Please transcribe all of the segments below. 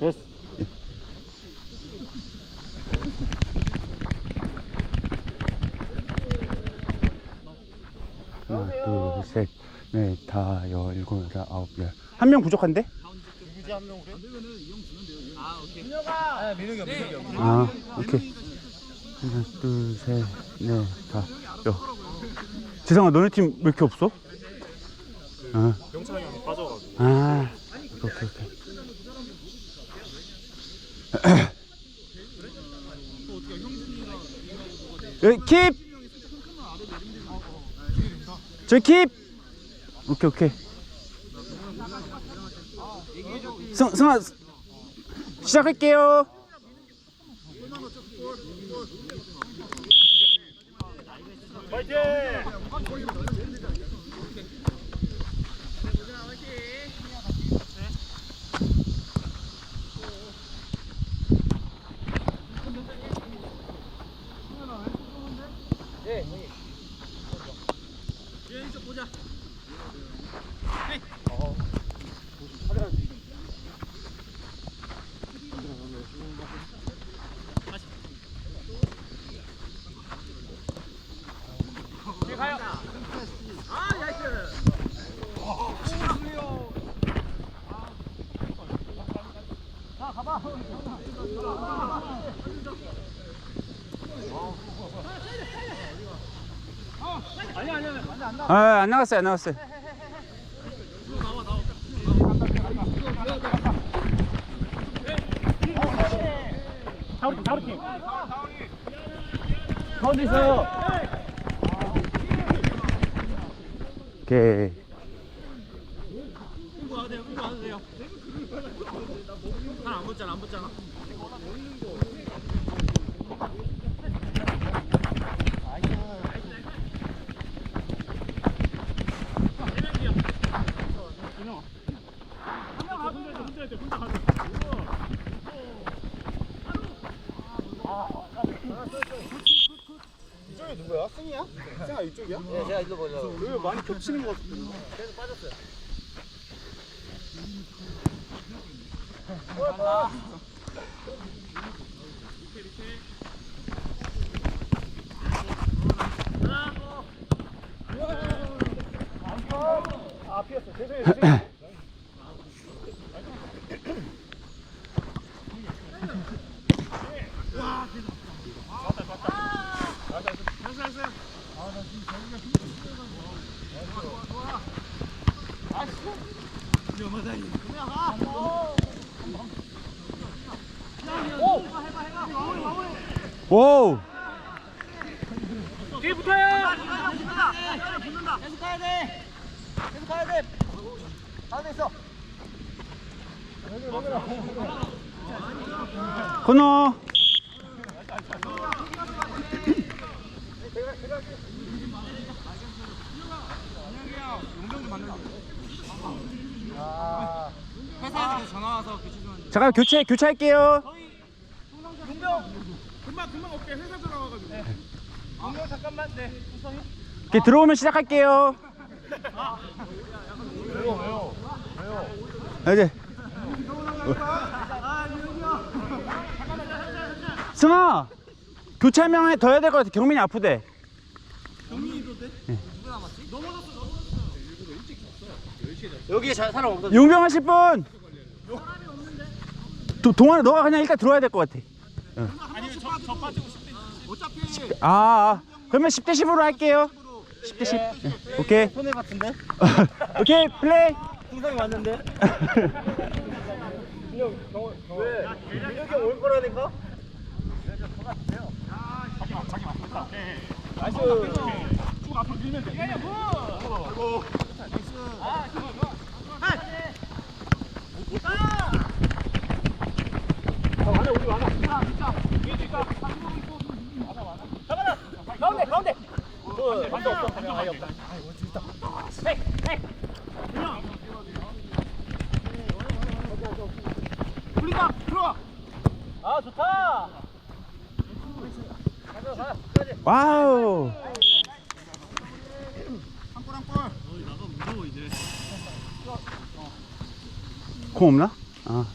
됐어. 하나, 둘, 셋, 넷, 다, 여, 일곱, 여덟, 아홉, 열. 한 명 부족한데? 아, 오케이. 하나, 둘, 셋, 넷, 다, 여. 지성아, 너네 팀 왜 이렇게 없어? 아. 영창이 형이 빠져가지고 아, 오케이, 오케이, 오케이. 킵! 저기 킵! 오케이, 오케이. 승, 승아, 시작할게요. 파이팅! wait, wait. 아, 안 나갔어요, 안 나갔어요. 가운데 있어요 오케이. 잘안 붙잖아 안 붙잖아 이쪽이 누구야? 승이야? 승아 이쪽이야? 네 제가 이쪽 보려고 왜 많이 겹치는 것 같은데 계속 빠졌어요 아 피었어 죄송해요 죄송해요 오! 뒤에 붙어요 코너. 회사에서 전화 와서 교체 좀 잠깐 교체 교체할게요. 금방 금방 올게 회사 전화 와가지고 용병 잠깐만 네 우성이 이렇게 들어오면 시작할게요. 왜요 왜요 아, 이제. 승아, 교체 한 명 더 해야 될 것 같아. 경민이 아프대. 여기에 잘 사람 없어 용병 하실 분. 도, 동환아, 너가 그냥 일단 들어와야 될 것 같아. 아니면 저, 저 빠지고 싶대 어차피 아, 아, 그러면 10대 10으로 할게요. 10대 10. 네, 오케이. 손해 같은데 오케이, 플레이. 동상이 왔는데 왜 민혁이 올 거라니까 자기만 자기만 됐다 나이스 쭉 앞으로 밀면 돼 아이고 많아 우리 와우. 한골 한 골 나가 무서워 이제 공 없나? 아.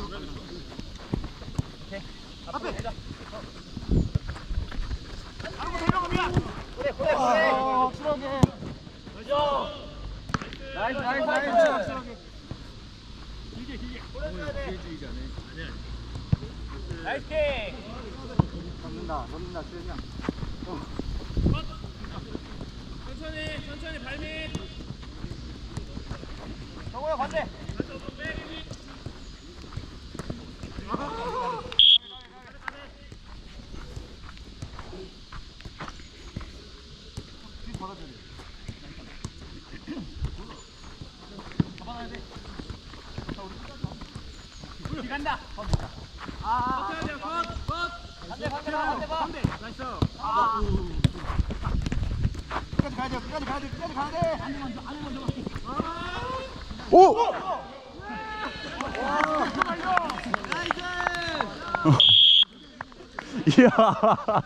দরকার 이야.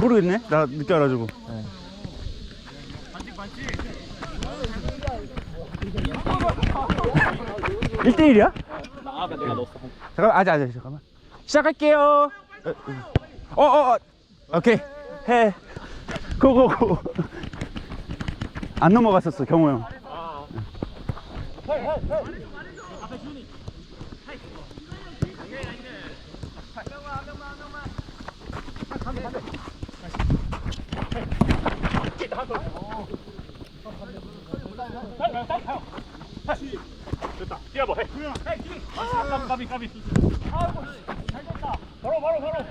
모르겠네. 나 늦게 알아주고. 반칙 반칙 1대1이야? 아까 내가 넣었어 잠깐만, 아직, 아직, 잠깐만. 시작할게요. 어, 어, 어. 오케이. 해. 고고고. 안 넘어갔었어, 경호 형. 까비 까비 아이고 잘 됐다. 바로 바로 바로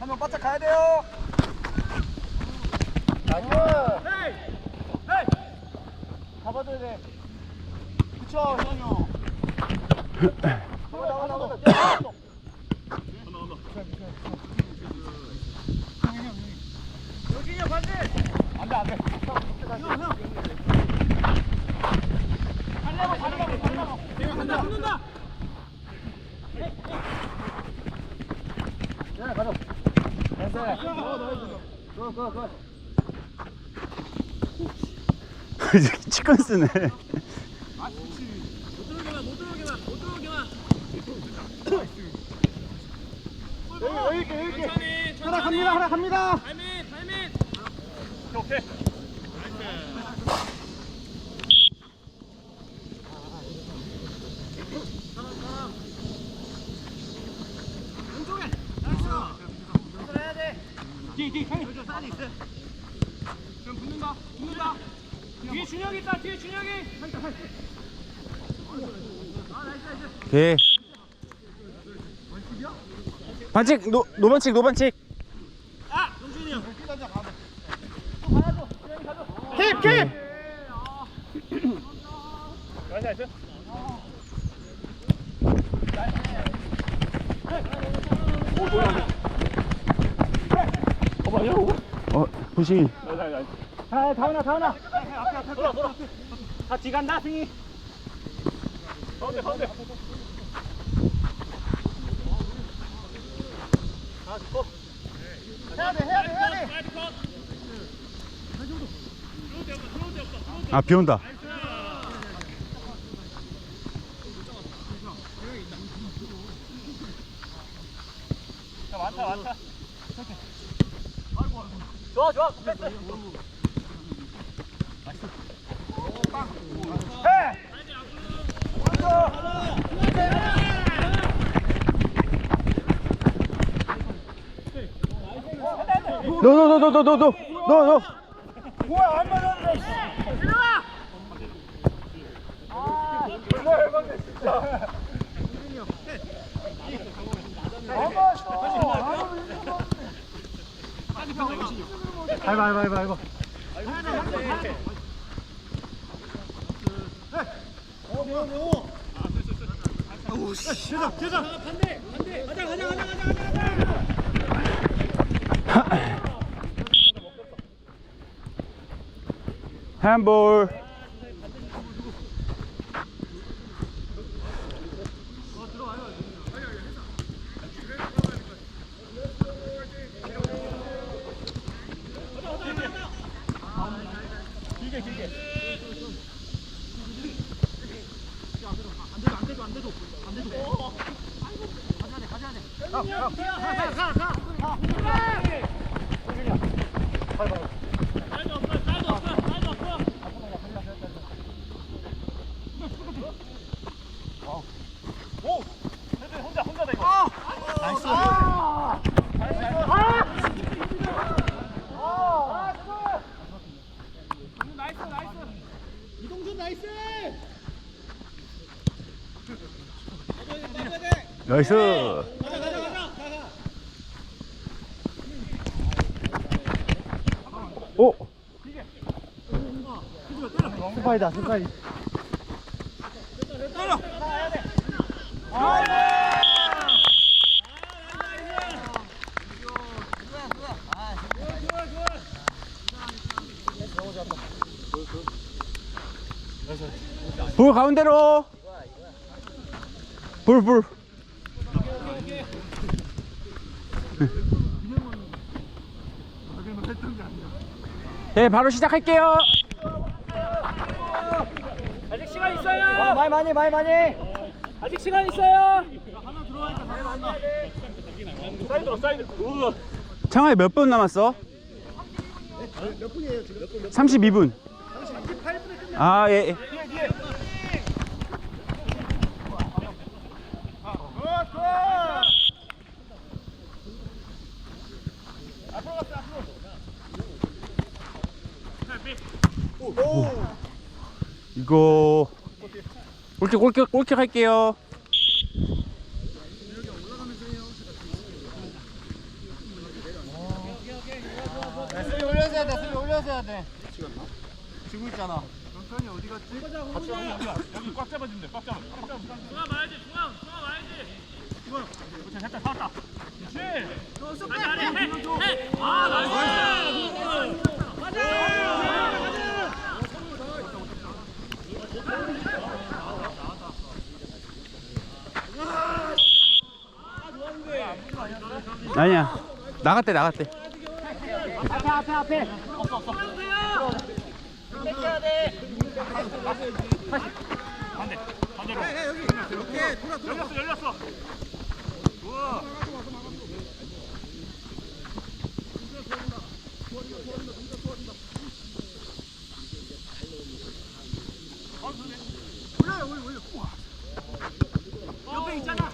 한 명 바짝 가야 돼요. 나이스 잡아줘야 돼. 그쵸 현이 치킨 쓰네. 하나 갑니다, 하나 갑니다. 오케이. 왼쪽에. 잘했어. 돼. 뒤뒤 형님 뒤에 준혁이 있다 뒤에 준혁이 오케이. 반칙, 노, 노반칙, 노반칙. 킵 킵! 어, 부시. 자 다운아 다운아 돌아 돌아. 다 뒤간다 승희. 가운데 가운데. 아 좋고. 해야 돼 해야 돼 해야 돼. 아, 비 온다. 자, 많다 많다. 좋아 좋아. 패스 해! 너, 너, 너, 너, 너, 너, 너, 너, 너. 뭐야 안 맞았네 일어나 아 정말 열받네 진짜. 안 맞았어 아무도 이기는 거 없는데 밟아 밟아 밟아 handball. 나이스. 오. 스파이다 스파이 불 가운데로. 불 불. 네, 바로 시작할게요. 아직 시간 있어요. 많이 많이 많이 많이 아직 시간 있어요. 창아이 몇 분 남았어? 몇 분이에요 지금 몇 분? 32분. 28분에 끝내 아, 예. 예. 이거 골킥 골킥 골킥 할게요. 수비 올려줘야 돼 수비 올려줘야 돼 지고 있잖아 어디 갔지? 같이 여기 꽉 잡아주면 돼. 꽉 잡아. 꽉 잡아. 중앙 봐야지. 중앙. 중앙 봐야지. 중앙. 그렇지. 살짝 살았다. 그렇지. 다시 안에 해. 해. 아, 나이스. 아 니야. 나갔대 나갔대. 반대. 반대로. 열렸어. 열렸어. 우와. 옆에 있잖아.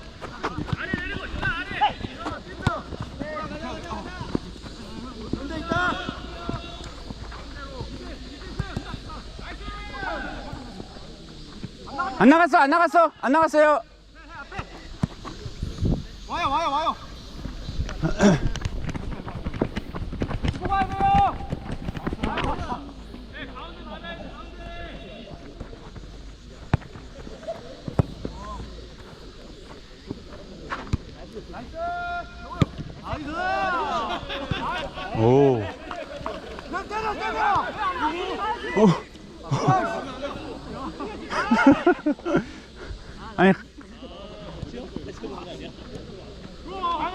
아래 내리고 있잖아. 아래. 안 나갔어 안 나갔어 안 나갔어요. 와요 와요 와요 수고해야 돼요. 네, 가운데 받아야지. 가운데. 오. 그냥 때려 때려 오. 아니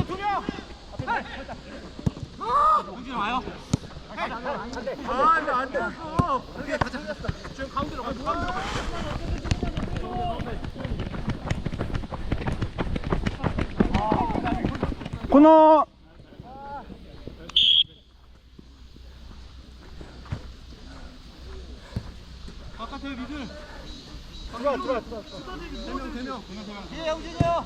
안에 두 명. 용진 와요. 아안돼. 안돼 여기 가자 지금 가운데로 가 가운데로 가 코너 바깥에 미들. 들어와 들어와. 들어와 대명 대명. 예 영진이요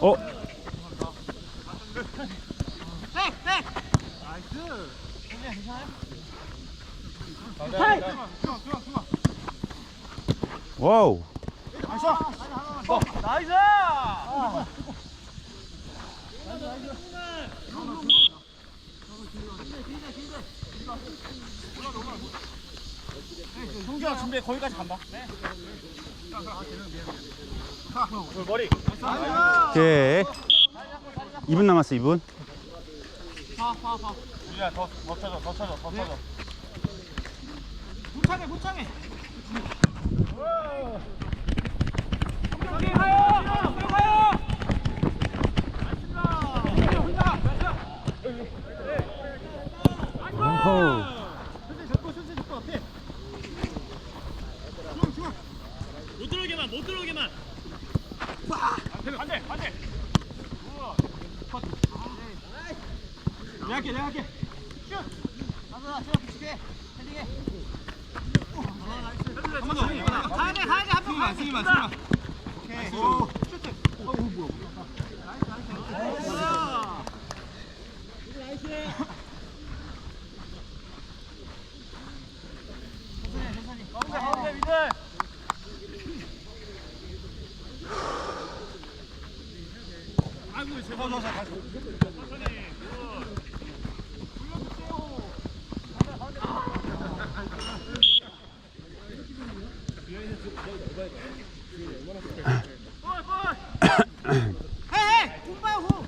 우. 나이스! 성규야 준비 거기까지 간다. 머리. 오케이. 2분 남았어, 2분. 유리야 더, 더 쳐줘 더 쳐줘 더 쳐줘. 무창해 무창해. 못 들어오게만 못 들어오게만. 반대 반대. 내가 할게 내가 할게. 슛. 가자 슛 붙이게. 헤딩해. 한번 더. 가야 돼 가야 돼 한 번. 승희만 승희만. 오케이. 오. 슛. 어 뭐야. 나이스 나이스. 나이스. 천천히 천천히. 가운데 가운데 미들. 아이고 제발. 더, 더, 더, 다시. 헤이! 공봐요 공!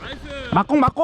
나이스. 막공, 막공.